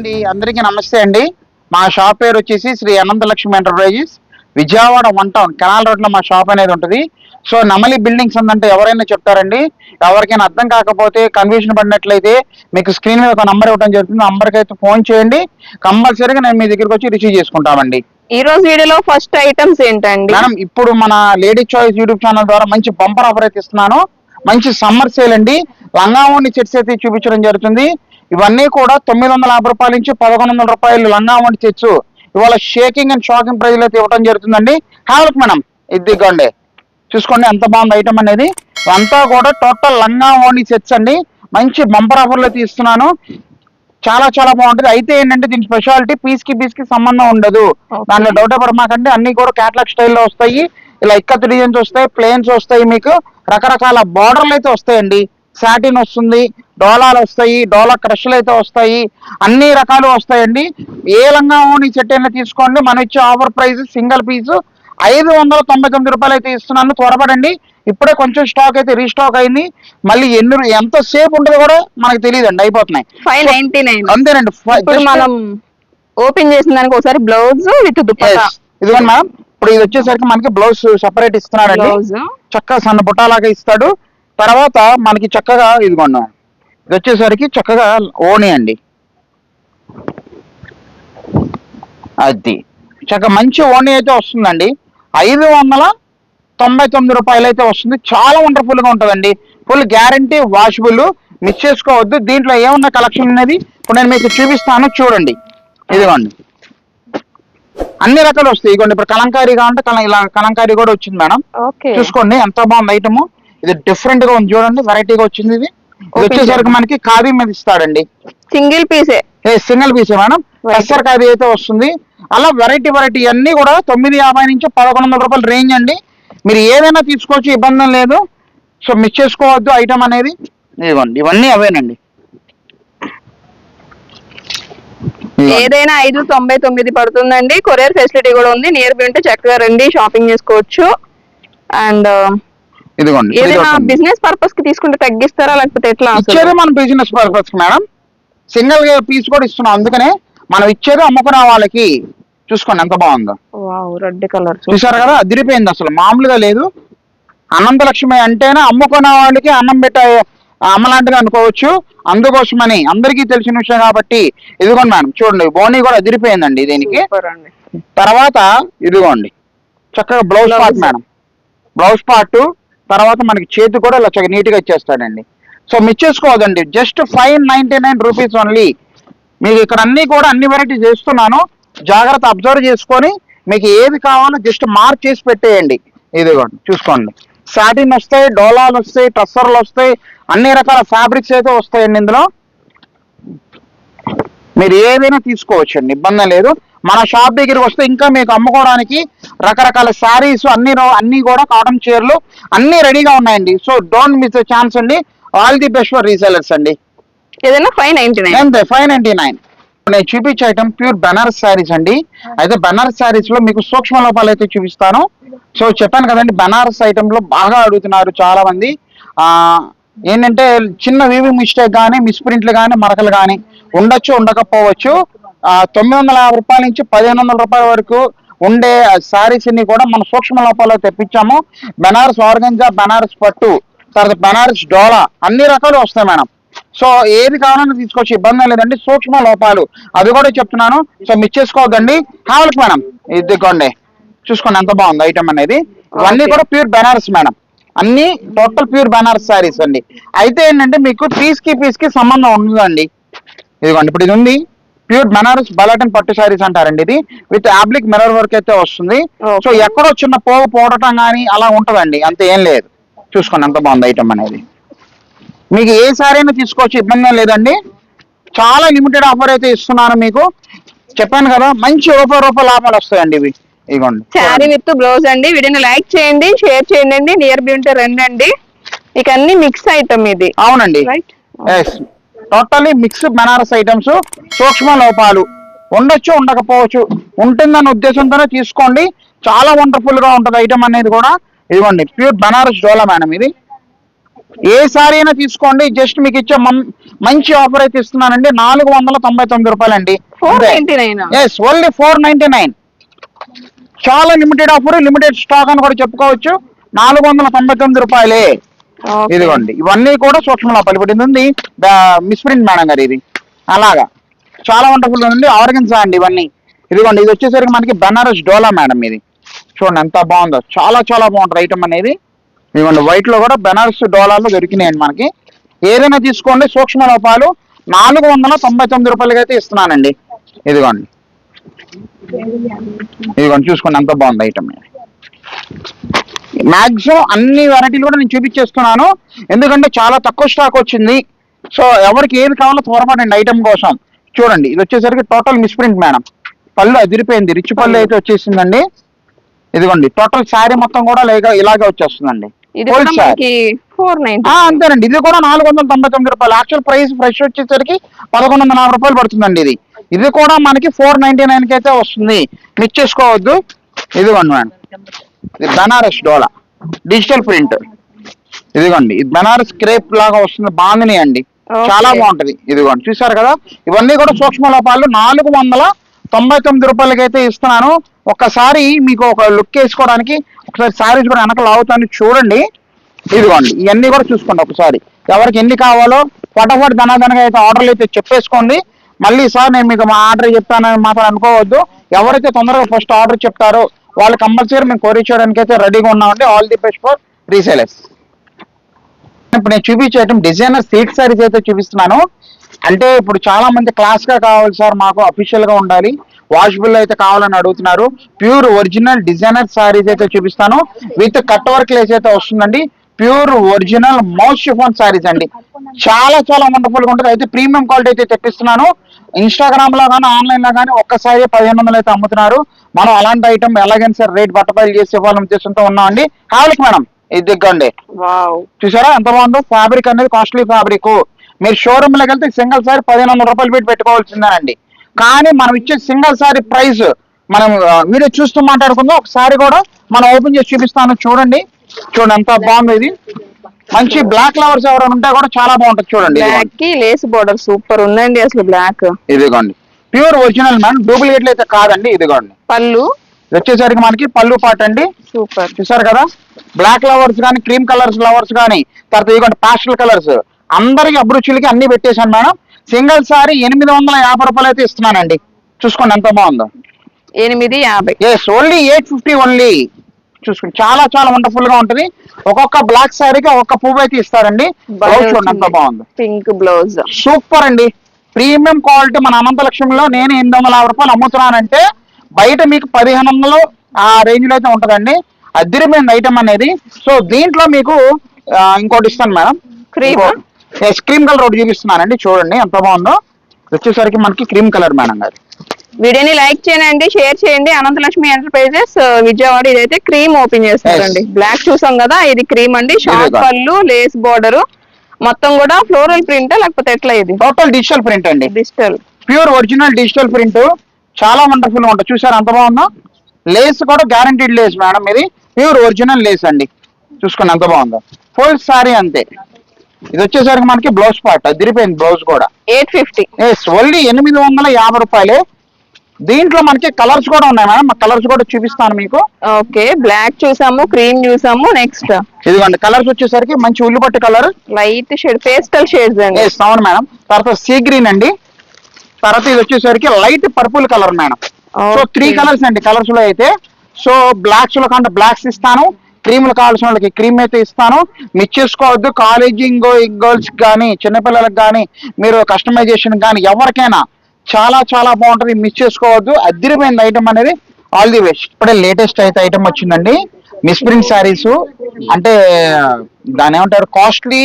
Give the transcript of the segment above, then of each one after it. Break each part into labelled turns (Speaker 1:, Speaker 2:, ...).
Speaker 1: అండి. అందరికీ నమస్తే అండి. మా షాప్ పేరు వచ్చేసి Shri Anantalakshmi enterprises. Vijayawada one town canal రోడ్లో మా షాప్ అనేది ఉంటుంది. సో నమలి బిల్డింగ్స్ ఉందంటే ఎవరైనా చెప్తారండి. ఎవరికైనా అర్థం కాకపోతే కన్ఫ్యూజన్ పడినట్లయితే మీకు స్క్రీన్ మీద ఒక నంబర్ ఇవ్వడం జరుగుతుంది. నంబర్కి అయితే ఫోన్ చేయండి. కంపల్సరీగా నేను మీ దగ్గరికి వచ్చి రిసీవ్ చేసుకుంటామండి.
Speaker 2: ఈ రోజు వీడియోలో ఫస్ట్ ఐటమ్స్ ఏంటండి?
Speaker 1: మేడం ఇప్పుడు మన లేడీ చాయిస్ యూట్యూబ్ ఛానల్ ద్వారా మంచి బంపర్ ఆఫర్ అయితే ఇస్తున్నాను. మంచి సమ్మర్ సేల్ అండి. లంగావోని సెట్స్ అయితే చూపించడం జరుగుతుంది. ఇవన్నీ కూడా తొమ్మిది వందల యాభై రూపాయల నుంచి పదకొండు వందల రూపాయలు లంగావోని సెట్స్ ఇవాళ షేకింగ్ అండ్ షాకింగ్ ప్రైస్ అయితే ఇవ్వడం జరుగుతుందండి. హ్యావ్ మేడం ఇదిగోండి. చూసుకోండి ఎంత బాగుంది ఐటమ్ అనేది. అంతా కూడా టోటల్ లంగావోని సెట్స్ అండి మంచి బంపర్ ఆఫర్లు అయితే ఇస్తున్నాను చాలా చాలా బాగుంటది. అయితే ఏంటంటే దీని స్పెషాలిటీ పీస్కి పీస్కి సంబంధం ఉండదు. దాంట్లో డౌట్ పడమాకంటే అన్ని కూడా క్యాట్లాగ్ స్టైల్లో వస్తాయి. ఇలా ఇక్కత్ డిజైన్స్ వస్తాయి ప్లేన్స్ వస్తాయి మీకు. రకరకాల బార్డర్లు అయితే వస్తాయండి. సాటిన్ వస్తుంది డోలాలు వస్తాయి డోలా క్రష్లు అయితే వస్తాయి అన్ని రకాలు వస్తాయండి. ఏ లంగా ఓని అయినా తీసుకోండి మనం ఇచ్చే ఆఫర్ ప్రైస్ సింగిల్ పీస్ ఐదు వందల తొంభై తొమ్మిది రూపాయలు అయితే ఇస్తున్నాను. త్వరపడండి. ఇప్పుడే కొంచెం స్టాక్ అయితే రీస్టాక్ అయింది. మళ్ళీ ఎన్ని ఎంత సేపు ఉంటుందో కూడా మనకు తెలియదండి అయిపోతున్నాయి.
Speaker 2: Five ninety nine.
Speaker 1: అంతేనండి
Speaker 2: మనం ఓపెన్ చేసిన దానికి ఒకసారి బ్లౌజ్ విత్ దుపట్టా.
Speaker 1: ఇదిగోండి మేడం ఇప్పుడు ఇది వచ్చేసరికి మనకి బ్లౌజ్ సెపరేట్ ఇస్తున్నాడండి.
Speaker 2: బ్లౌజ్.
Speaker 1: చక్కగా సన్న బుట్టాలాగా ఇస్తాడు. తర్వాత మనకి చక్కగా ఇదిగోండి. ఇది వచ్చేసరికి చక్కగా ఓని అండి. అది. చక్కగా మంచి ఓని అయితే వస్తుందండి. ఐదు వందల తొంభై తొమ్మిది రూపాయలు అయితే వస్తుంది. చాలా వండర్ఫుల్గా ఉంటుందండి. Full guarantee washable. మిస్ చేసుకోవద్దు. దీంట్లో ఏమున్న కలెక్షన్ అనేది ఇప్పుడు నేను మీకు చూపిస్తాను. చూడండి. ఇదిగోండి. అన్ని రకాలు వస్తాయి. ఇదిగోండి. ఇప్పుడు కలంకారీ కావాలంటే కల- ఇలా కలంకారీ కూడా వచ్చింది మేడం. చూసుకోండి. ఎంత బాగుంది ఐటమ్. ఇది డిఫరెంట్గా ఉంది చూడండి వెరైటీగా వచ్చింది ఇది. వచ్చేసరికి మనకి ఖాదీ మీద ఇస్తాడండి.
Speaker 2: సింగిల్ పీసే
Speaker 1: ఏ? Single piece madam. పెసర్ ఖాదీ అయితే వస్తుంది. అలా వెరైటీ వెరైటీ అన్ని కూడా తొమ్మిది యాభై నుంచి పదకొండు వందల రూపాయల రేంజ్ అండి. మీరు ఏదైనా తీసుకోవచ్చు ఇబ్బంది లేదు. సో మిస్ చేసుకోవద్దు ఐటమ్ అనేది. ఇదిగోండి ఇవన్నీ అవేనండి.
Speaker 2: ఏదైనా ఐదు తొంభై తొమ్మిది పడుతుందండి. కొరియర్ ఫెసిలిటీ కూడా ఉంది. నియర్ బై ఉంటే చక్కగా రండి షాపింగ్ చేసుకోవచ్చు. అండ్
Speaker 1: ఇదిగోండి ఇది
Speaker 2: ఏదైనా. బిజినెస్ పర్పస్కి తీసుకుంటే తగ్గిస్తారా లేకపోతే ఎట్లా?
Speaker 1: ఇచ్చేది మన business purpose madam single piece కూడా ఇస్తున్నాం అందుకనే మనం ఇచ్చేది అమ్ముకునే వాళ్ళకి. చూసుకోండి ఎంత బాగుందో.
Speaker 2: రెడ్ కలర్
Speaker 1: చూసారు కదా అదిరిపోయింది అసలు మామూలుగా లేదు. అనంతలక్ష్మి అంటేనే అమ్ముకునే వాళ్ళకి అన్నం పెట్టే అమ్మలాంటిది అనుకోవచ్చు. అందుకోసమని అందరికీ తెలిసిన విషయం కాబట్టి ఇదిగోండి మేడం చూడండి బోనీ కూడా అదిరిపోయిందండి దీనికి. తర్వాత ఇదిగోండి చక్కగా blouse. Part madam blouse part తర్వాత మనకి చేతి కూడా ఇలా చక్కగా నీట్గా ఇచ్చేస్తాడండి. సో మిస్ చేసుకోవద్దండి. Just five ninety nine rupees only మీకు ఇక్కడ అన్ని కూడా అన్ని వెరైటీస్ చేస్తున్నాను. జాగ్రత్త అబ్జర్వ్ చేసుకొని మీకు ఏది కావాలో జస్ట్ మార్క్ చేసి పెట్టేయండి. ఇదిగోండి చూసుకోండి. సాటిన్ వస్తాయి డోలాలు వస్తాయి టస్సర్లు వస్తాయి అన్ని రకాల ఫ్యాబ్రిక్స్ అయితే వస్తాయండి ఇందులో. మీరు ఏదైనా తీసుకోవచ్చండి ఇబ్బంది లేదు. మన షాప్ దగ్గరికి వస్తే ఇంకా మీకు అమ్ముకోవడానికి రకరకాల శారీస్ అన్ని అన్ని కూడా కాటన్ చీరలు అన్ని రెడీగా ఉన్నాయండి. So don't miss the chance అండి. All the best for resellers అండి.
Speaker 2: ఏదైనా ఫైవ్ నైన్టీ నైన్.
Speaker 1: అంతే ఫైవ్ నైన్టీ నైన్. నేను చూపించే ఐటమ్ ప్యూర్ బనారస్ శారీస్ అండి. అయితే బనారస్ శారీస్లో మీకు సూక్ష్మ లోపాలు అయితే చూపిస్తాను. సో చెప్పాను కదండి బనారస్ ఐటమ్లో బాగా అడుగుతున్నారు చాలా మంది ఆ ఏంటంటే చిన్న వీవింగ్ మిస్టేక్ కానీ మిస్ప్రింట్లు కానీ మరకలు కానీ ఉండొచ్చు ఉండకపోవచ్చు. ఆ, తొమ్మిది వందల యాభై రూపాయల నుంచి పదిహేను వందల రూపాయల వరకు ఉండే శారీస్ని కూడా మన సూక్ష్మ లోపాలు తెప్పించాము. బనారస్ ఆర్గంజా బనారస్ పట్టు తర్వాత బనారస్ డోలా అన్ని రకాలు వస్తాయి మేడం. సో ఏది కావాలన్నా తీసుకోవచ్చు ఇబ్బంది లేదండి. సూక్ష్మ లోపాలు. అది కూడా చెప్తున్నాను. సో మిస్ చేసుకోవద్దండి. హావల్కి మేడం. ఇదిగోండి. చూసుకోండి ఎంత బాగుంది ఐటమ్ అనేది. ఇవన్నీ. కూడా ప్యూర్ బెనారస్ మేడం. అన్ని టోటల్ ప్యూర్ బెనారస్ శారీస్ అండి. అయితే ఏంటంటే మీకు పీస్కి పీస్కి సంబంధం ఉండదండి ఇదిగోండి ఇప్పుడు ఇది ఉంది. ప్యూర్ బెనారస్ బలటన్ పట్టు శారీస్ అంటారండి ఇది. విత్ ఆబ్లిక్ మిర్రర్ వర్క్ అయితే వస్తుంది. సో ఎక్కడో చిన్న పోగు పోవటం కానీ అలా ఉంటదండి. అంత ఏం లేదు. చూసుకోండి ఎంత బాగుంది ఐటమ్ అనేది. మీకు ఏ సారీ అయినా తీసుకోవచ్చు ఇబ్బంది లేదండి. చాలా లిమిటెడ్ ఆఫర్ అయితే ఇస్తున్నాను మీకు. చెప్పాను కదా మంచి రూపాయి రూపాయల లాభాలు వస్తాయండి ఇవి. ఇదిగోండి
Speaker 2: శారీ విత్ బ్లౌజ్ అండి. వీడియోని లైక్ చేయండి షేర్ చేయండి నియర్ బై ఉంటే రండి అండి. ఇక అన్ని మిక్స్ ఐటమ్ ఇది.
Speaker 1: అవునండి. టోటల్లీ మిక్స్డ్ బనారస్ ఐటమ్స్ సూక్ష్మ లోపాలు. ఉండొచ్చు ఉండకపోవచ్చు. ఉంటుందన్న ఉద్దేశంతోనే తీసుకోండి. చాలా వండర్ఫుల్గా ఉంటది ఐటమ్ అనేది కూడా. ఇదిగోండి ప్యూర్ బనారస్ డోలా మేడం ఇది. ఏ సారీ అయినా తీసుకోండి. జస్ట్ మీకు ఇచ్చే మంచి ఆఫర్ అయితే ఇస్తున్నానండి. నాలుగు వందల తొంభై తొమ్మిది రూపాయలండి.
Speaker 2: Four ninety nine
Speaker 1: yes only four ninety nine చాలా లిమిటెడ్ ఆఫర్ లిమిటెడ్ స్టాక్ అని కూడా చెప్పుకోవచ్చు. నాలుగు వందల తొంభై తొమ్మిది రూపాయలే. ఇదిగోండి ఇవన్నీ కూడా సూక్ష్మ ఇది ఉంది. మిస్ప్రింట్ మేడం గారు ఇది. అలాగా. చాలా వండర్ఫుల్ ఉంది. ఆర్గన్సా అండి ఇవన్నీ. ఇదిగోండి ఇది వచ్చేసరికి మనకి బనారస్ డోలా మేడం ఇది. చూడండి ఎంత బాగుందో. చాలా చాలా బాగుంటుంది ఐటమ్ అనేది. ఇదిగోండి వైట్లో కూడా బనారస్ డోలాలో దొరికినాయండి మనకి. ఏదైనా తీసుకోండి సూక్ష్మ లోపాలు. నాలుగు వందల తొంభై తొమ్మిది రూపాయలకి అయితే ఇస్తున్నానండి. ఇదిగోండి. ఇదిగోండి చూసుకోండి ఎంత బాగుంది ఐటమ్ మాక్సిమం అన్ని వెరైటీలు కూడా నేను చూపించేస్తున్నాను. ఎందుకంటే చాలా తక్కువ స్టాక్ వచ్చింది. సో ఎవరికి ఏది కావాలో త్వరపడండి ఐటమ్ కోసం. చూడండి ఇది వచ్చేసరికి టోటల్ మిస్ప్రింట్ మేడం పళ్ళు అదిరిపోయింది. రిచ్ పళ్ళు అయితే వచ్చేసిందండి. ఇదిగోండి టోటల్ శారీ మొత్తం కూడా లేక ఇలాగే వచ్చేస్తుందండి. అంతేనండి. ఇది కూడా నాలుగు వందల తొంభై తొమ్మిది రూపాయలు. యాక్చువల్ ప్రైస్ ఫ్రెష్ వచ్చేసరికి పదకొండు వందల నలభై రూపాయలు పడుతుందండి ఇది. ఇది కూడా మనకి ఫోర్ నైన్టీ నైన్కి అయితే వస్తుంది. మిస్ చేసుకోవద్దు. ఇదిగోండి మేడం. ఇది బనారస్ డోలా. డిజిటల్ ప్రింట్ ఇదిగోండి. ఇది బనారస్ క్రేప్ లాగా వస్తుంది. బాగుంది అండి. చాలా బాగుంటది. ఇదిగోండి. చూసారు కదా? ఇవన్నీ కూడా సూక్ష్మ లోపాలు. నాలుగు వందల తొంభై తొమ్మిది రూపాయలకి అయితే ఇస్తున్నాను. ఒక్కసారి మీకు ఒక లుక్ వేసుకోవడానికి ఒకసారి సారీస్ కూడా వెనక లాగుతాను. చూడండి. ఇదిగోండి. ఇవన్నీ కూడా చూసుకోండి ఒకసారి. ఎవరికి ఎన్ని కావాలో ఫటాఫట్ ధనాధనగా అయితే ఆర్డర్లు అయితే చెప్పేసుకోండి. మళ్ళీ సార్ నేను మీకు మా ఆర్డర్ చెప్తానని మాత్రం అనుకోవద్దు. ఎవరైతే తొందరగా ఫస్ట్ ఆర్డర్ చెప్తారో వాళ్ళు కంపల్సరీ మేము కొరీ చేయడానికి అయితే రెడీగా ఉన్నామండి. All the best for resellers ఇప్పుడు నేను చూపించేయటం డిజైనర్ సిల్క్ సారీస్ అయితే చూపిస్తున్నాను. అంటే ఇప్పుడు చాలా మంది క్లాస్గా కావాలి సార్ మాకు అఫీషియల్గా ఉండాలి. వాషబుల్ అయితే కావాలని అడుగుతున్నారు. ప్యూర్ ఒరిజినల్ డిజైనర్ సారీస్ అయితే చూపిస్తాను. విత్ కట్ వర్క్ లేస్ అయితే వస్తుందండి. ప్యూర్ ఒరిజినల్ మౌత్ షిఫాన్ సారీస్ అండి. చాలా చాలా వండర్ఫుల్గా ఉంటుంది అయితే ప్రీమియం క్వాలిటీ అయితే తెప్పిస్తున్నాను. ఇన్స్టాగ్రామ్లో కానీ ఆన్లైన్లో కానీ ఒక్కసారి పదిహేను వందలు అయితే అమ్ముతున్నారు. మనం అలాంటి ఐటమ్ ఎలాగైనా సరే రేట్ బట్టబయలు చేసి ఇవ్వాలని ఉద్దేశంతో ఉన్నామండి హావలిక్ మేడం ఇది దిగ్గండి. చూసారా? ఎంత బాగుందో? ఫ్యాబ్రిక్ అనేది కాస్ట్లీ ఫ్యాబ్రిక్ మీరు షోరూమ్లోకి వెళ్తే సింగిల్ సారీ పదిహేను వందల రూపాయలు పెట్టి పెట్టుకోవాల్సిందేనండి. కానీ మనం ఇచ్చే సింగిల్ సారీ ప్రైస్ మనం వీడియో చూస్తూ మాట్లాడుకుందాం. ఒకసారి కూడా మనం ఓపెన్ చేసి చూపిస్తాను. చూడండి. చూడండి ఎంత బాగుంది ఇది. మంచి బ్లాక్ ఫ్లవర్స్ ఎవరైనా ఉంటే కూడా చాలా బాగుంటుంది చూడండి
Speaker 2: బ్లాక్. కి లేస్ బోర్డర్ సూపర్ ఉందండి అసలు బ్లాక్
Speaker 1: ఇదిగోండి. ప్యూర్ ఒరిజినల్ మ్యామ్ డూప్లికేట్లు అయితే కాదండి ఇదిగోండి.
Speaker 2: పళ్ళు.
Speaker 1: వచ్చేసరికి మనకి పళ్ళు పాట అండి.
Speaker 2: సూపర్
Speaker 1: చూసారు కదా? బ్లాక్ ఫ్లవర్స్ కానీ క్రీమ్ కలర్స్ ఫ్లవర్స్ కానీ తర్వాత ఇదిగోండి పాస్టల్ కలర్స్ అందరికి అభిరుచులకి అన్ని పెట్టేశాను మేడం. సింగిల్ సారీ ఎనిమిది వందల యాభై రూపాయలు అయితే ఇస్తున్నానండి. చూసుకోండి ఎంత బాగుందో.
Speaker 2: ఎనిమిది యాభై.
Speaker 1: Yes only eight fifty only చూసుకోండి. చాలా చాలా వండర్ఫుల్గా ఉంటది. ఒక్కొక్క బ్లాక్ సారీకి ఒక్కొక్క పువ్వు అయితే ఇస్తారండి. బ్లౌజ్ ఎంత బాగుందో.
Speaker 2: పింక్ బ్లౌజ్
Speaker 1: సూపర్ అండి. ప్రీమియం క్వాలిటీ మన అనంతలక్ష్మిలో నేను ఎనిమిది వందల యాభై రూపాయలు అమ్ముతున్నానంటే బయట మీకు పదిహేను వందలు ఆ రేంజ్లో అయితే ఉంటదండి. అదిరిపోయింది ఐటమ్ అనేది. సో దీంట్లో మీకు ఇంకోటి ఇస్తాను మేడం.
Speaker 2: ఆ?
Speaker 1: క్రీమ్ కలర్ ఒకటి చూపిస్తున్నానండి. చూడండి ఎంత బాగుందో. వచ్చేసరికి మనకి క్రీమ్ కలర్ మేడం గారు.
Speaker 2: వీడియోని లైక్ చేయండి షేర్ చేయండి. అనంతలక్ష్మి ఎంటర్ప్రైజెస్ విజయవాడ ఇదైతే క్రీమ్ ఓపెన్ చేస్తారండి. బ్లాక్ చూసాం కదా ఇది క్రీమ్ అండి. షార్ట్. పళ్ళు లేస్ బోర్డర్ మొత్తం కూడా ఫ్లోరల్ ప్రింట్ లేకపోతే ఎట్లా ఇది?
Speaker 1: టోటల్ డిజిటల్ ప్రింట్ అండి.
Speaker 2: Digital
Speaker 1: pure original digital print చాలా వండర్ఫుల్గా ఉంటుంది. చూసారు ఎంత బాగుందో? లేస్ కూడా గ్యారంటీడ్ లేస్ మేడం ఇది ప్యూర్ ఒరిజినల్ లేస్ అండి. చూసుకోండి ఎంత బాగుందో. ఫుల్ సారీ అంతే. ఇది వచ్చేసరికి మనకి బ్లౌజ్ పార్ట్ అదిరిపోయింది బ్లౌజ్ కూడా.
Speaker 2: ఎయిట్ ఫిఫ్టీ
Speaker 1: ఎస్ ఓన్లీ ఎనిమిది వందల యాభై రూపాయలే దీంట్లో మనకి కలర్స్ కూడా ఉన్నాయి మేడం. కలర్స్ కూడా చూపిస్తాను మీకు.
Speaker 2: ఓకే బ్లాక్ చూసాము క్రీమ్ చూసాము నెక్స్ట్
Speaker 1: ఇదిగోండి కలర్స్ వచ్చేసరికి మంచి ఉల్లిపట్టు colour.
Speaker 2: Light shade pastel shades అండి.
Speaker 1: అవును మేడం. తర్వాత సీ గ్రీన్ అండి. తర్వాత ఇది వచ్చేసరికి light purple colour madam. So three. Colours అండి కలర్స్లో అయితే. సో బ్లాక్స్లో కంటే బ్లాక్స్ ఇస్తాను. క్రీములు కావాల్సిన వాళ్ళకి క్రీమ్ అయితే ఇస్తాను. మిస్ చేసుకోవద్దు. కాలేజింగ్ గర్ల్స్ కానీ చిన్నపిల్లలకు కానీ మీరు కస్టమైజేషన్ కానీ ఎవరికైనా చాలా చాలా బాగుంటుంది మిస్ చేసుకోవద్దు. అదిరిపోయింది ఐటమ్ అనేది ఆల్ ది బెస్ట్ ఇప్పుడే లేటెస్ట్ అయితే ఐటమ్ వచ్చిందండి. మిస్ప్రింట్ శారీస్ అంటే దాని ఏమంటారు? కాస్ట్లీ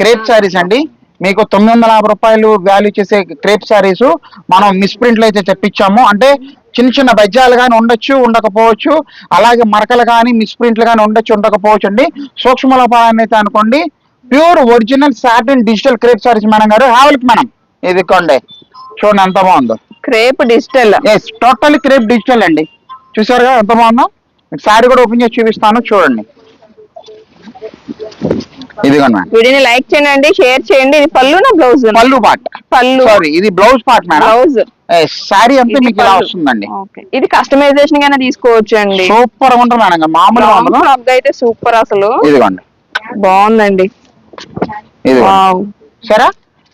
Speaker 1: క్రేప్ శారీస్ అండి. మీకు తొమ్మిది వందల యాభై రూపాయలు వాల్యూ చేసే క్రేప్ శారీస్ మనం మిస్ప్రింట్లు అయితే తెప్పించాము. అంటే చిన్న చిన్న బజ్జాలు కానీ ఉండొచ్చు ఉండకపోవచ్చు. అలాగే మరకలు కానీ మిస్ప్రింట్లు కానీ ఉండొచ్చు ఉండకపోవచ్చు అండి. సూక్ష్మ లోపాలని అయితే అనుకోండి. Pure original satin digital crepe saris madam గారు. హ్యావెల్క్ మేడం. ఇది కొండే చూడండి ఎంత బాగుందో.
Speaker 2: Crepe digital.
Speaker 1: Yes total crepe digital అండి. చూసారుగా ఎంత బాగుందో? శారీ కూడా ఓపెన్ చేసి చూపిస్తాను చూడండి.
Speaker 2: వీడిని లైక్ చేయండి షేర్ చేయండి. ఇది పళ్ళు నా బ్లౌజ్?
Speaker 1: పళ్ళు పార్ట్.
Speaker 2: పళ్ళు.
Speaker 1: సారీ ఇది blouse part madam.
Speaker 2: Blouse.
Speaker 1: Sari అంతా మీకు ఇలా. వస్తుందండి.
Speaker 2: ఇది కస్టమైజేషన్ గానే తీసుకోవచ్చు అండి.
Speaker 1: సూపర్ ఉంటుంది మేడం మామూలుగా
Speaker 2: లాంగ్
Speaker 1: ఉండదు.
Speaker 2: ఫ్రాక్ అయితే సూపర్ అసలు.
Speaker 1: ఇదిగోండి
Speaker 2: బాగుందండి.
Speaker 1: ఇది. సరే?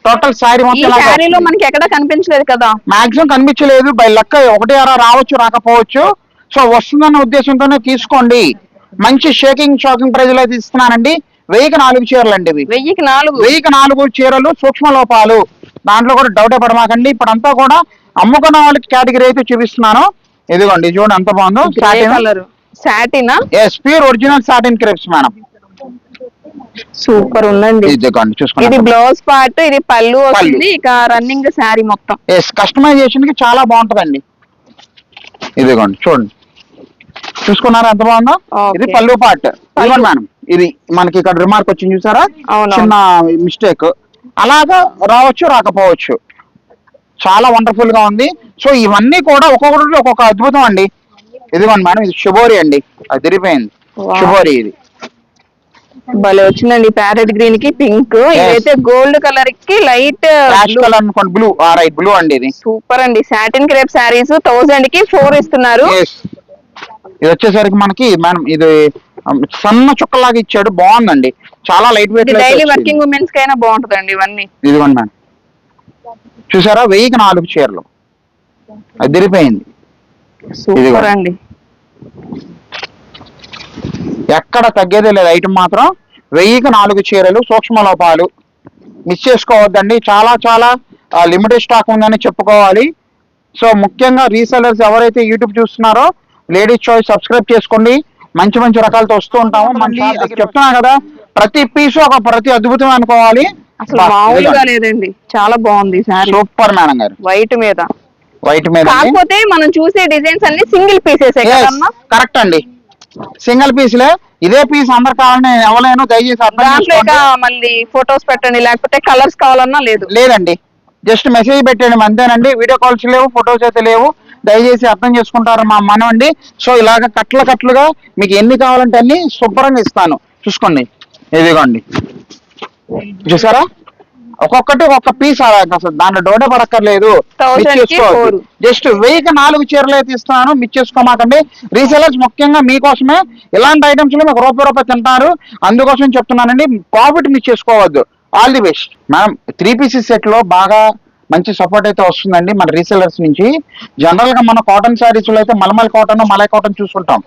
Speaker 1: టోటల్ శారీ మొత్తం
Speaker 2: శారీలో మనకి ఎక్కడ కనిపించలేదు కదా.
Speaker 1: మాక్సిమం కనిపించలేదు. బై లక్క ఒకటి అరా రావచ్చు రాకపోవచ్చు. సో వస్తుందన్న ఉద్దేశంతోనే తీసుకోండి. మంచి షేకింగ్ షాకింగ్ ప్రైజ్లో అయితే ఇస్తున్నానండి. వెయ్యికి నాలుగు చీరలు అండి ఇవి.
Speaker 2: వెయ్యికి నాలుగు.
Speaker 1: వెయ్యికి నాలుగు చీరలు సూక్ష్మ లోపాలు. దాంట్లో కూడా డౌటే పడమాకండి. ఇప్పుడంతా కూడా అమ్ముకున్న వాళ్ళకి కేటగిరీ అయితే చూపిస్తున్నాను. ఇదిగోండి ఇది చూడండి ఎంత బాగుందో.
Speaker 2: Colour సాటినా
Speaker 1: yes pure original satin crepes madam
Speaker 2: super ఉందండి.
Speaker 1: ఇదిగోండి
Speaker 2: ఇది
Speaker 1: చూసుకోండి
Speaker 2: బ్లౌజ్ పార్ట్ ఇది పళ్ళు వస్తుంది ఇక రన్నింగ్ శారీ మొత్తం.
Speaker 1: ఎస్ కస్టమైజేషన్కి చాలా బాగుంటదండి. ఇదిగోండి చూడండి. చూసుకున్నారా ఎంత బాగుందో. ఇది పళ్ళు పార్ట్. ఇదిగోండి మేడం ఇది మనకి ఇక్కడ రిమార్క్ వచ్చింది చూసారా. చిన్న మిస్టేక్ అలాగా రావచ్చు రాకపోవచ్చు. చాలా వండర్ఫుల్గా ఉంది. సో ఇవన్నీ కూడా ఒక్కొక్కటి ఒక్కొక్క అద్భుతం అండి. ఇదిగోండి మేడం ఇది శుభోరి అండి. అది తిరిగిపోయింది. శుభోరి ఇది.
Speaker 2: భలే వచ్చిందండి. ప్యారెట్ గ్రీన్కి పింక్. ఇదైతే గోల్డ్ కలర్కి లైట్
Speaker 1: కలర్ అనుకోండి బ్లూ రైట్ బ్లూ అండి ఇది.
Speaker 2: సూపర్ అండి. సాటిన్ క్రేప్ శారీస్ థౌసండ్కి ఫోర్ ఇస్తున్నారు.
Speaker 1: ఇది వచ్చేసరికి మనకి మేడం ఇది సన్న చుక్కలాగా ఇచ్చాడు. బాగుందండి. చాలా లైట్ వెయిట్
Speaker 2: ఇది డైలీ వర్కింగ్ ఉమెన్స్ కైనా బాగుంటుందండి ఇవన్నీ.
Speaker 1: ఇదిగోండి మేడం చూసారా? వెయ్యికి నాలుగు చీరలు. అది తిరిగిపోయింది.
Speaker 2: సూపర్. అండి.
Speaker 1: ఎక్కడ తగ్గేదే లేదు. ఐటమ్ మాత్రం వెయ్యికి నాలుగు చీరలు సూక్ష్మ లోపాలు. మిస్ చేసుకోవద్దండి. చాలా చాలా లిమిటెడ్ స్టాక్ ఉందని చెప్పుకోవాలి. సో ముఖ్యంగా రీసెలర్స్ ఎవరైతే యూట్యూబ్ చూస్తున్నారో లేడీస్ చాయిస్ సబ్స్క్రైబ్ చేసుకోండి. మంచి మంచి రకాలతో వస్తూ ఉంటాము. మళ్ళీ చెప్తున్నా కదా ప్రతి పీసు ఒక ప్రతి అద్భుతం అనుకోవాలి.
Speaker 2: అసలు మామూలుగా లేదండి. చాలా బాగుంది
Speaker 1: సూపర్ మేడం గారు.
Speaker 2: వైట్ మీద.
Speaker 1: వైట్ మీద
Speaker 2: కాకపోతే మనం చూసే డిజైన్స్ అన్ని సింగిల్ పీసెస్
Speaker 1: కరెక్ట్ అండి. సింగిల్ పీస్లే ఇదే పీస్ అందరు కావాలని ఎవరైనా దయచేసి
Speaker 2: మళ్ళీ ఫొటోస్ పెట్టండి లేకపోతే కలర్స్ కావాలన్నా లేదు.
Speaker 1: లేదండి. జస్ట్ మెసేజ్ పెట్టండి అంతేనండి. వీడియో కాల్స్ లేవు ఫొటోస్ అయితే లేవు. దయచేసి అర్థం చేసుకుంటారు మా మనవండి. సో ఇలాగ కట్ల కట్లుగా మీకు ఎన్ని కావాలంటే అన్ని శుభ్రంగా ఇస్తాను. చూసుకోండి. ఇదిగోండి. చూసారా? ఒక్కొక్కటి ఒక్కొక్క పీస్ అసలు దాంట్లో డోడే పడక్కర్లేదు. జస్ట్ వెయ్యికి నాలుగు చీరలు అయితే ఇస్తున్నాను మిస్ చేసుకోమాకండి రీసెలర్స్ ముఖ్యంగా మీకోసమే ఇలాంటి ఐటమ్స్లో మీకు రూపాయి రూపాయి తింటారు. అందుకోసం చెప్తున్నానండి ప్రాఫిట్ మిస్ చేసుకోవద్దు all the best madam three pieces సెట్లో బాగా మంచి సపోర్ట్ అయితే వస్తుందండి మన రీసెలర్స్ నుంచి. జనరల్గా మన కాటన్ శారీస్లో అయితే మలమల్ కాటన్ మలై కాటన్ చూసుకుంటాం.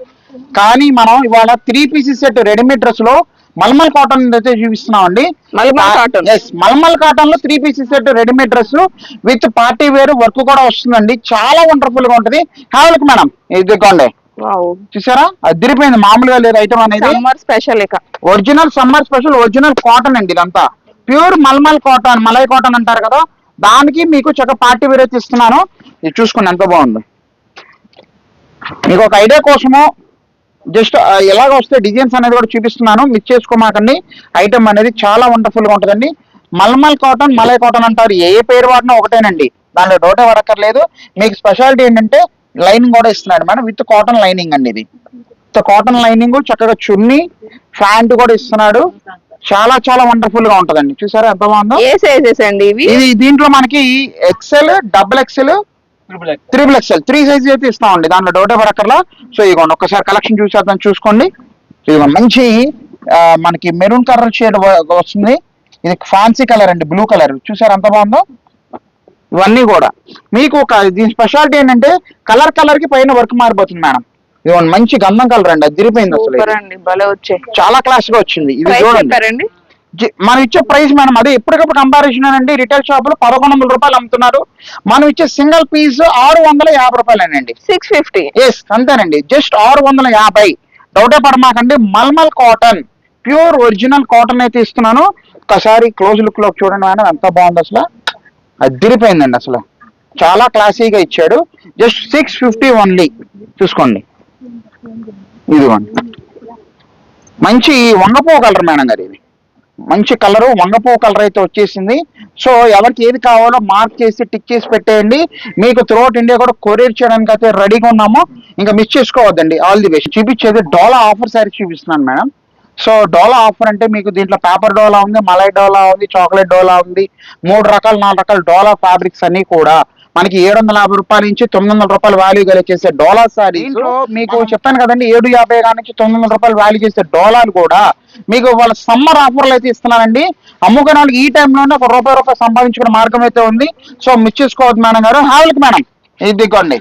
Speaker 1: కానీ మనం ఇవాళ త్రీ పీసెస్ సెట్ రెడీమేడ్ డ్రెస్లో మల్మల్ కాటన్ అయితే చూపిస్తున్నాం అండి
Speaker 2: మల్మల్
Speaker 1: కాటన్లో three pieces set readymade dress with party wear work కూడా వస్తుందండి. చాలా వండర్ఫుల్గా ఉంటది. హావల్కి మేడం ఇదిగోండి. చూసారా? అదిరిపోయింది. మామూలుగా లేదు ఐటమ్ అనేది.
Speaker 2: స్పెషల్ ఇక.
Speaker 1: Original summer special original cotton అండి ఇదంతా. ప్యూర్ మల్మల్ కాటన్ మలై కాటన్ అంటారు కదా. దానికి మీకు చక్క పార్టీ వేర్ అయితే ఇస్తున్నాను. ఇది చూసుకోండి ఎంత బాగుంది. మీకు ఒక ఐడియా కోసము జస్ట్ ఎలాగ వస్తే డిజైన్స్ అనేది కూడా చూపిస్తున్నాను. మిస్ చేసుకోమాకండి. ఐటమ్ అనేది చాలా వండర్ఫుల్గా ఉంటుందండి. మల్మల్ కాటన్ మలై కాటన్ అంటారు. ఏ పేరు వాడినా ఒకటేనండి. దాంట్లో డోటే పడక్కర్లేదు. మీకు స్పెషాలిటీ ఏంటంటే లైనింగ్ కూడా ఇస్తున్నాడు మేడం. విత్ కాటన్ లైనింగ్ అండి ఇది. కాటన్ లైనింగ్ చక్కగా చున్నీ ప్యాంట్ కూడా ఇస్తున్నాడు. చాలా చాలా వండర్ఫుల్గా ఉంటదండి. చూసారా ఎంత బాగుందో?
Speaker 2: ఏ సైజెస్ అండి
Speaker 1: ఇది దీంట్లో మనకి XL double XL triple XL three size అయితే ఇస్తామండి. దాంట్లో డౌటే పడక్కర్లా. సో ఇదిగోండి ఒక్కసారి కలెక్షన్ చూసేద్దాం చూసుకోండి. ఇదిగో మంచి మనకి మెరూన్ కలర్ షేడ్ వస్తుంది. ఇది ఫ్యాన్సీ కలర్ అండి బ్లూ కలర్. చూసారు ఎంత బాగుందో? ఇవన్నీ కూడా. మీకు ఒక దీని స్పెషాలిటీ ఏంటంటే కలర్ కలర్కి పైన వర్క్ మారిపోతుంది మేడం. ఇదిగోండి మంచి గంధం కలర్ అండి అది తిరిపోయింది అసలు ఇది. చాలా క్లాస్గా వచ్చింది. ఇది చూడండి. మనం ఇచ్చే ప్రైస్ మేడం అదే ఎప్పటికప్పుడు కంపారిజన్ అండి రిటైల్ షాపులు పదకొండు వందల రూపాయలు అమ్ముతున్నారు. మనం ఇచ్చే సింగిల్ పీస్ ఆరు వందల యాభై రూపాయలేనండి.
Speaker 2: సిక్స్ ఫిఫ్టీ
Speaker 1: ఎస్ అంతేనండి. జస్ట్ ఆరు వందల యాభై. డౌటే పడమాకండి. Mulmul cotton pure original cotton అయితే ఇస్తున్నాను. ఒకసారి క్లోజ్ లుక్లో చూడండి మేడం ఎంత బాగుంది అసలు. అదిరిపోయిందండి అసలు. చాలా క్లాసీగా ఇచ్చాడు. జస్ట్ సిక్స్ ఫిఫ్టీ ఓన్లీ చూసుకోండి. ఇదిగోండి. మంచి వంగపువ్వు కలర్ మేడం గారు ఇది మంచి కలరు వంగపువ్వు కలర్ అయితే వచ్చేసింది. సో ఎవరికి ఏది కావాలో మార్క్ చేసి టిక్ చేసి పెట్టేయండి. మీకు త్రూఅవుట్ ఇండియా కూడా కొరియర్ చేయడానికి అయితే రెడీగా ఉన్నాము. ఇంకా మిస్ చేసుకోవద్దండి. ఆల్ ది బెస్ట్ చూపించేది డోలా ఆఫర్ సారీ చూపిస్తున్నాను మేడం. సో డోలా ఆఫర్ అంటే మీకు దీంట్లో పేపర్ డోలా ఉంది మలై డోలా ఉంది చాక్లెట్ డోలా ఉంది. మూడు రకాల నాలుగు రకాల డోలా ఫ్యాబ్రిక్స్ అన్ని కూడా. మనకి ఏడు వందల యాభై రూపాయల నుంచి తొమ్మిది వందల రూపాయలు వాల్యూ గల చేసే డోలా సారీ మీకు చెప్పాను కదండి ఏడు యాభై నుంచి తొమ్మిది వందల రూపాయలు వాల్యూ చేసే డోలాలు కూడా మీకు వాళ్ళ సమ్మర్ ఆఫర్లు అయితే ఇస్తున్నారండి. అమ్ముకునే వాళ్ళకి ఈ టైంలోనే ఒక రూపాయి రూపాయి సంపాదించుకునే మార్గం అయితే ఉంది. సో మిస్ చేసుకోవద్దు మేడం గారు. హావెల్కి మేడం ఇది దిగోండి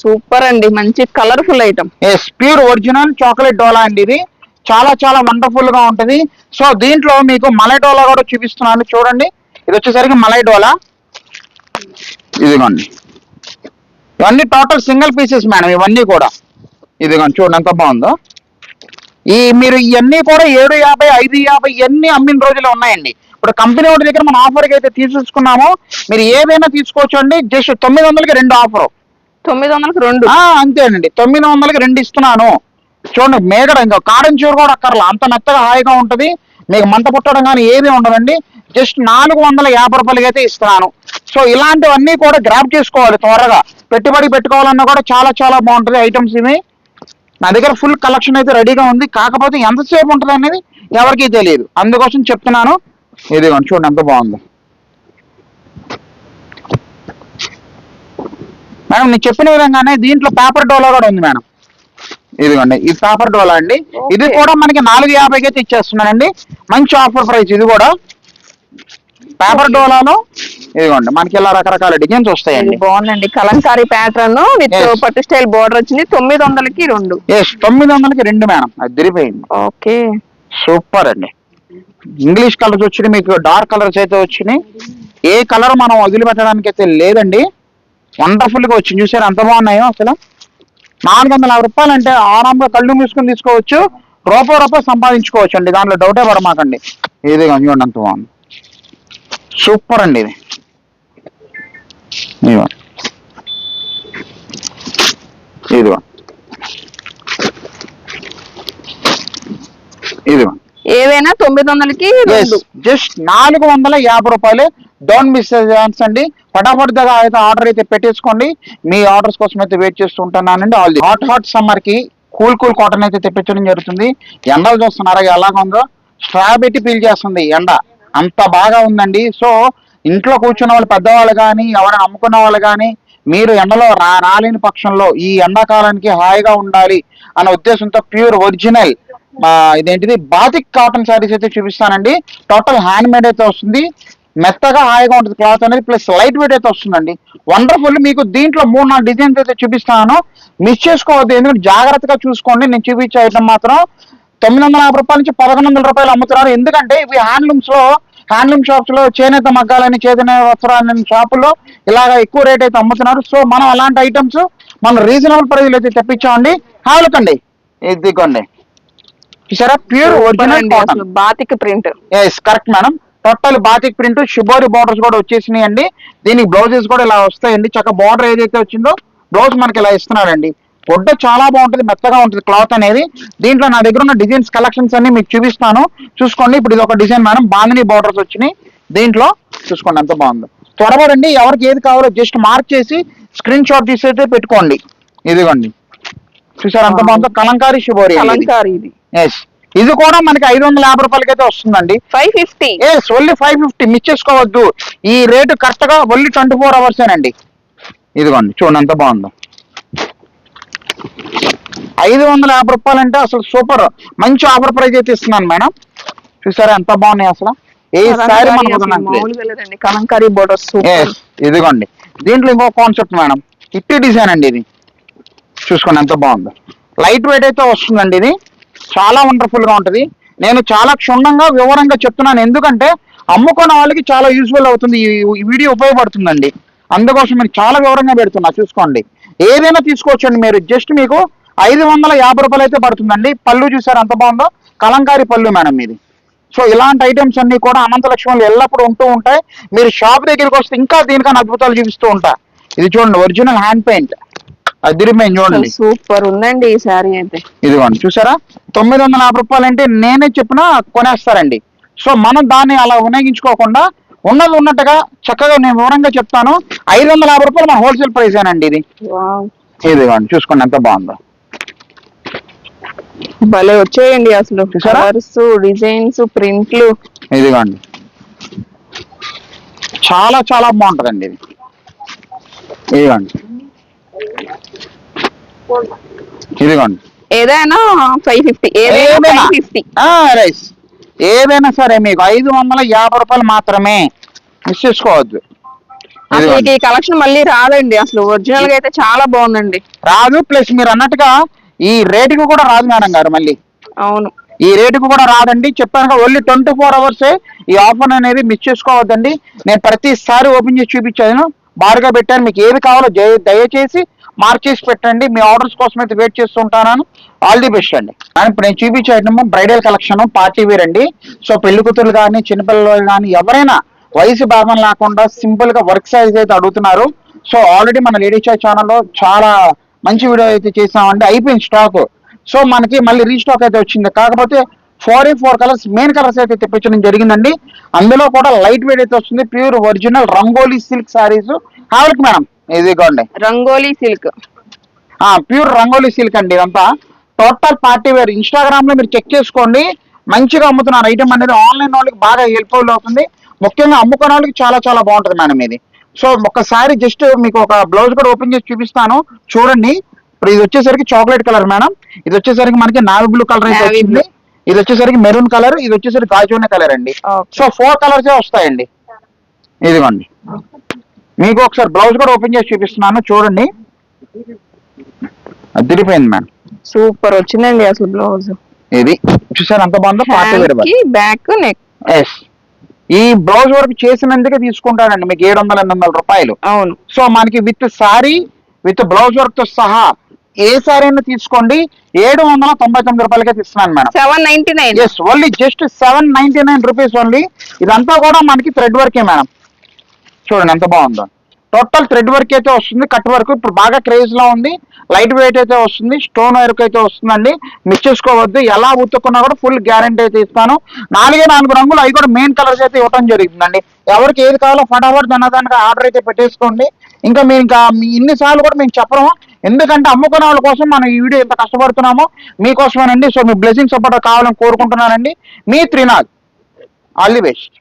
Speaker 2: సూపర్ అండి మంచి colourful item
Speaker 1: yes pure original chocolate dola అండి ఇది. చాలా చాలా వండర్ఫుల్గా ఉంటది. సో దీంట్లో మీకు మలై డోలా కూడా చూపిస్తున్నాను. చూడండి. ఇది వచ్చేసరికి మలై డోలా. ఇదిగోండి. ఇవన్నీ టోటల్ సింగిల్ పీసెస్ మేడం ఇవన్నీ కూడా. ఇదిగోండి చూడండి ఎంత బాగుందో. ఈ మీరు ఇవన్నీ కూడా ఏడు యాభై ఐదు యాభై ఇవన్నీ అమ్మిన రోజులు ఉన్నాయండి. ఇప్పుడు కంపెనీ ఒకటి దగ్గర మన ఆఫర్కి అయితే తీసేసుకున్నామో మీరు ఏదైనా తీసుకోవచ్చు అండి జస్ట్ తొమ్మిది వందలకి రెండు ఆఫర్
Speaker 2: తొమ్మిది వందలకు రెండు
Speaker 1: అంతేనండి. తొమ్మిది వందలకి రెండు ఇస్తున్నాను. చూడండి మేగడ ఇంకా. కారం చూరు కూడా అక్కర్లా. అంత మెత్తగా హాయిగా ఉంటది. మీకు మంట పుట్టడం కానీ ఏమీ ఉండదండి. జస్ట్ నాలుగు వందల యాభై రూపాయలకి అయితే ఇస్తున్నాను. సో ఇలాంటివన్నీ కూడా గ్రాప్ చేసుకోవాలి త్వరగా. పెట్టుబడి పెట్టుకోవాలన్నా కూడా చాలా చాలా బాగుంటది ఐటమ్స్ ఇవి. నా దగ్గర ఫుల్ కలెక్షన్ అయితే రెడీగా ఉంది. కాకపోతే ఎంతసేపు ఉంటుంది అనేది ఎవరికీ తెలియదు. అందుకోసం చెప్తున్నాను. ఇదిగోండి చూడండి ఎంత బాగుంది. మేడం నేను చెప్పిన విధంగానే దీంట్లో పేపర్ డోలా కూడా ఉంది మేడం. ఇదిగోండి ఇది పేపర్ డోలా అండి. ఇది. కూడా మనకి నాలుగు యాభైకి అయితే ఇచ్చేస్తున్నానండి. మంచి ఆఫర్ ప్రైస్ ఇది కూడా. పేపర్ డోలాలో ఇదిగోండి మనకి ఇలా రకరకాల డిజైన్స్ వస్తాయండి.
Speaker 2: బాగుందండి. Kalamkari pattern with. పట్టు స్టైల్ బోర్డర్ వచ్చింది. తొమ్మిది వందలకి రెండు.
Speaker 1: తొమ్మిది వందలకి రెండు మేడం అది తిరిగిపోయింది.
Speaker 2: ఓకే.
Speaker 1: సూపర్ అండి. ఇంగ్లీష్ కలర్స్ వచ్చినాయి మీకు డార్క్ కలర్స్ అయితే వచ్చినాయి. ఏ కలర్ మనం వదిలిపెట్టడానికి అయితే లేదండి. వండర్ఫుల్గా వచ్చింది. చూసారు ఎంత బాగున్నాయో అసలు. నాలుగు వందల యాభై రూపాయలు అంటే ఆరాంగా కళ్ళు మూసుకొని తీసుకోవచ్చు. రూపాయి రూపాయి సంపాదించుకోవచ్చు అండి దాంట్లో డౌటే పడమాకండి. ఇది చూడండి అంత బాగుంది. సూపర్ అండి ఇది. ఇదిగో. ఇదిగో. ఇదిగో.
Speaker 2: ఏవైనా తొమ్మిది వందలకి
Speaker 1: జస్ట్ నాలుగు వందల యాభై రూపాయలు. డోంట్ మిస్ అండి. ఫటాఫట్ దగ్గర అయితే ఆర్డర్ అయితే పెట్టేసుకోండి. మీ ఆర్డర్స్ కోసం అయితే వెయిట్ చేస్తూ ఉంటున్నానండి. ఆల్ హాట్ హాట్ సమ్మర్కి కూల్ కూల్ కాటన్ అయితే తెప్పించడం జరుగుతుంది. ఎండలు చూస్తున్నారా ఎలాగ ఉందో? స్ట్రా పెట్టి పీల్ చేస్తుంది ఎండ. అంత బాగా ఉందండి. సో ఇంట్లో కూర్చున్న వాళ్ళు పెద్దవాళ్ళు కానీ ఎవరైనా అమ్ముకున్న వాళ్ళు కానీ మీరు ఎండలో రా రాలేని పక్షంలో ఈ ఎండాకాలానికి హాయిగా ఉండాలి అనే ఉద్దేశంతో ప్యూర్ ఒరిజినల్ ఇదేంటిది? బాతిక్ కాటన్ శారీస్ అయితే చూపిస్తానండి. టోటల్ హ్యాండ్ మేడ్ అయితే వస్తుంది. మెత్తగా హాయిగా ఉంటుంది క్లాత్ అనేది. ప్లస్ లైట్ వెయిట్ అయితే వస్తుందండి. వండర్ఫుల్ మీకు దీంట్లో మూడు నాలుగు డిజైన్స్ అయితే చూపిస్తాను. మిస్ చేసుకోవద్దు. ఎందుకంటే జాగ్రత్తగా చూసుకోండి. నేను చూపించే ఐటమ్ మాత్రం తొమ్మిది వందల యాభై రూపాయల నుంచి పదకొండు వందల రూపాయలు అమ్ముతున్నారు. ఎందుకంటే ఇవి హ్యాండ్లూమ్స్లో హ్యాండ్లూమ్ షాప్స్లో చేనేత మగ్గాలని చేతన వస్త్రాలని షాపుల్లో ఇలాగ ఎక్కువ రేట్ అయితే అమ్ముతున్నారు. సో మనం అలాంటి ఐటమ్స్ మనం రీజనబుల్ ప్రైస్ అయితే తెప్పించామండి. హాలకండి ఇదిగోండి. చూసారా? Pure original
Speaker 2: batik print
Speaker 1: yes correct madam total batik print shibori borders కూడా వచ్చేసినాయి అండి దీనికి బ్లౌజెస్ కూడా ఇలా వస్తాయండి. చక్క బార్డర్ ఏదైతే వచ్చిందో బ్లౌజ్ మనకి ఇలా ఇస్తున్నాడండి. పొడ్డ చాలా బాగుంటుంది మెత్తగా ఉంటుంది క్లాత్ అనేది. దీంట్లో నా దగ్గర ఉన్న డిజైన్స్ కలెక్షన్స్ అన్ని మీకు చూపిస్తాను. చూసుకోండి ఇప్పుడు ఇది ఒక డిజైన్ మేడం బాందిని బార్డర్స్ వచ్చినాయి. దీంట్లో చూసుకోండి ఎంత బాగుందో. త్వరపడండి ఎవరికి ఏది కావాలో జస్ట్ మార్క్ చేసి స్క్రీన్ షాట్ తీసి అయితే పెట్టుకోండి. ఇదిగోండి. చూసారు ఎంత బాగుందో? కలంకారీ
Speaker 2: కలంకారీ ఇది.
Speaker 1: ఎస్ ఇది కూడా మనకి ఐదు వందల యాభై రూపాయలకి అయితే వస్తుందండి.
Speaker 2: Five fifty
Speaker 1: yes only five fifty miss చేసుకోవద్దు. ఈ రేటు కరెక్ట్గా ఓన్లీ ట్వంటీ ఫోర్ అవర్స్ ఏనండి. ఇదిగోండి చూడండి ఎంత బాగుందో. ఐదు వందల యాభై రూపాయలు అంటే అసలు సూపర్. మంచి ఆఫర్ ప్రైస్ అయితే ఇస్తున్నాను మేడం. చూసారా ఎంత బాగున్నాయి అసలు? ఏ sari
Speaker 2: kalamkari border super.
Speaker 1: Yes, ఇదిగోండి. దీంట్లో ఇంకో కాన్సెప్ట్ మేడం. ఇట్టి డిజైన్ అండి ఇది. చూసుకోండి ఎంత బాగుందో. లైట్ వెయిట్ అయితే వస్తుందండి ఇది. చాలా వండర్ఫుల్గా ఉంటది. నేను చాలా క్షుణ్ణంగా వివరంగా చెప్తున్నాను. ఎందుకంటే అమ్ముకున్న వాళ్ళకి చాలా యూస్ఫుల్ అవుతుంది. ఈ- వీడియో ఉపయోగపడుతుందండి. అందుకోసం మీరు చాలా వివరంగా పెడుతున్నా. చూసుకోండి. ఏదైనా తీసుకోవచ్చండి మీరు. జస్ట్ మీకు ఐదు వందల యాభై రూపాయలు అయితే పడుతుందండి. పళ్ళు చూసారు ఎంత బాగుందో? కలంకారీ పళ్ళు మేడం ఇది. సో ఇలాంటి ఐటమ్స్ అన్ని కూడా అనంత లక్ష్మణులు ఎల్లప్పుడూ ఉంటూ ఉంటాయి. మీరు షాప్ దగ్గరికి వస్తే ఇంకా దీనికన్నా అద్భుతాలు చూపిస్తూ ఉంటా. ఇది చూడండి ఒరిజినల్ హ్యాండ్ పెయింట్ అదిరిపోయింది చూడండి.
Speaker 2: సూపర్ ఉందండి ఈ శారీ అయితే.
Speaker 1: ఇదిగోండి చూసారా? తొమ్మిది వందల యాభై రూపాయలు అంటే నేనే చెప్పినా కొనేస్తారండి. సో మనం దాన్ని అలా వినియోగించుకోకుండా ఉన్నది ఉన్నట్టుగా చక్కగా నేను వివరంగా చెప్తాను. ఐదు వందల యాభై రూపాయలు మన హోల్సేల్ ప్రైస్ ఏనండి ఇది. ఇదిగోండి చూసుకోండి ఎంత బాగుందో.
Speaker 2: భలే వచ్చాయండి అసలు? కలర్స్ డిజైన్స్ ప్రింట్లు.
Speaker 1: ఇదిగోండి చాలా చాలా బాగుంటుందండి ఇది. ఇదిగోండి ఇదిగోండి
Speaker 2: ఏదైనా ఫైవ్ ఫిఫ్టీ ఏదైనా ఫిఫ్టీ
Speaker 1: రైస్. ఏదైనా సరే మీకు ఐదు వందల యాభై రూపాయలు మాత్రమే మిస్ చేసుకోవద్దు.
Speaker 2: అసలు. ఈ కలెక్షన్ మళ్ళీ రాదండి అసలు ఒరిజినల్గా అయితే చాలా బాగుందండి.
Speaker 1: రాదు ప్లస్ మీరు అన్నట్టుగా ఈ రేటుకి కూడా రాదు మేడం గారు మళ్ళీ.
Speaker 2: అవును.
Speaker 1: ఈ రేటుకు కూడా రాదండి. చెప్పాను ఓన్లీ ట్వంటీ ఫోర్ అవర్సే ఈ ఆఫర్ అనేది మిస్ చేసుకోవద్దండి. నేను ప్రతిసారి ఓపెన్ చేసి చూపించాను. బారుగా పెట్టాను. మీకు ఏది కావాలో దయ- దయచేసి మార్చేసి పెట్టండి. మీ ఆర్డర్స్ కోసం అయితే వెయిట్ చేస్తుంటాను ఆల్ ది బెస్ట్ అండి. అండ్ ఇప్పుడు నేను చూపించే item bridal collection party wear అండి. సో పెళ్ళి కూతురు కానీ చిన్నపిల్లలు కానీ ఎవరైనా వయసు భాగం లేకుండా సింపుల్గా వర్క్ సైజ్ అయితే అడుగుతున్నారు. సో ఆల్రెడీ మన లేడీ చాయ్ ఛానల్లో చాలా మంచి వీడియో అయితే చేసామండి. అయిపోయింది స్టాక్ సో మనకి మళ్ళీ రీస్టాక్ అయితే వచ్చింది. కాకపోతే ఫోర్ ఏ ఫోర్ కలర్స్ మెయిన్ కలర్స్ అయితే తెప్పించడం జరిగిందండి. అందులో కూడా లైట్ వెయిట్ అయితే వస్తుంది. Pure original rangoli silk saris హావల్కి madam ఇదిగోండి.
Speaker 2: Rangoli silk
Speaker 1: pure rangoli silk అండి ఇదంతా. టోటల్ పార్టీ వేర్ ఇన్స్టాగ్రామ్లో మీరు చెక్ చేసుకోండి. మంచిగా అమ్ముతున్నారు. ఐటమ్ అనేది ఆన్లైన్ వాళ్ళకి బాగా హెల్ప్ఫుల్ అవుతుంది. ముఖ్యంగా అమ్ముకునే వాళ్ళకి చాలా చాలా బాగుంటుంది మేడం ఇది. సో ఒక్కసారి జస్ట్ మీకు ఒక బ్లౌజ్ కూడా ఓపెన్ చేసి చూపిస్తాను. చూడండి. ఇప్పుడు ఇది వచ్చేసరికి చాక్లెట్ కలర్ మేడం ఇది వచ్చేసరికి మనకి నావీ బ్లూ కలర్ అయితే వచ్చింది. ఇది వచ్చేసరికి మెరూన్ కలర్ ఇది వచ్చేసరికి గాజునే కలర్ అండి. సో ఫోర్ కలర్స్ వస్తాయండి. ఇదిగోండి. మీకు ఒకసారి బ్లౌజ్ కూడా ఓపెన్ చేసి చూపిస్తున్నాను. చూడండి. అదిరిపోయింది మేడం
Speaker 2: సూపర్ వచ్చిందండి అసలు బ్లౌజ్
Speaker 1: ఇది. చూసారు అంత బాగుందో?
Speaker 2: బ్యాక్ నెక్
Speaker 1: ఎస్ ఈ బ్లౌజ్ వర్క్ చేసినందుకే తీసుకుంటానండి మీకు ఏడు వందల ఎనిమిది వందల రూపాయలు.
Speaker 2: అవును.
Speaker 1: సో మనకి విత్ సారీ విత్ బ్లౌజ్ వర్క్తో సహా ఏ సారీ అయినా తీసుకోండి. ఏడు వందల తొంభై తొమ్మిది రూపాయలకే ఇస్తున్నాను madam.
Speaker 2: Seven ninety nine.
Speaker 1: Yes only just seven ninety nine rupees only ఇదంతా కూడా మనకి థ్రెడ్ వర్కే మేడం. చూడండి ఎంత బాగుందో. టోటల్ థ్రెడ్ వర్క్ అయితే వస్తుంది కట్ వర్క్ ఇప్పుడు బాగా క్రేజ్లో ఉంది లైట్ వెయిట్ అయితే వస్తుంది స్టోన్ వర్క్ అయితే వస్తుందండి. మిస్ చేసుకోవద్దు ఎలా ఉతుక్కున్నా కూడా ఫుల్ గ్యారంటీ అయితే ఇస్తాను. నాలుగే నాలుగు రంగులు అవి కూడా మెయిన్ కలర్స్ అయితే ఇవ్వడం జరుగుతుందండి. ఎవరికి ఏది కావాలో ఫటాఫట్ దానికి ఆర్డర్ అయితే పెట్టేసుకోండి. ఇంకా మీరు ఇంకా మీ ఇన్నిసార్లు కూడా మేము చెప్పడం ఎందుకంటే అమ్ముకునే వాళ్ళ కోసం మనం ఈ వీడియో ఎంత కష్టపడుతున్నామో. మీకోసమేనండి సో మీ బ్లెస్సింగ్ సపోర్ట్ కావాలని కోరుకుంటున్నానండి. మీ త్రినాథ్ ఆల్ ది బెస్ట్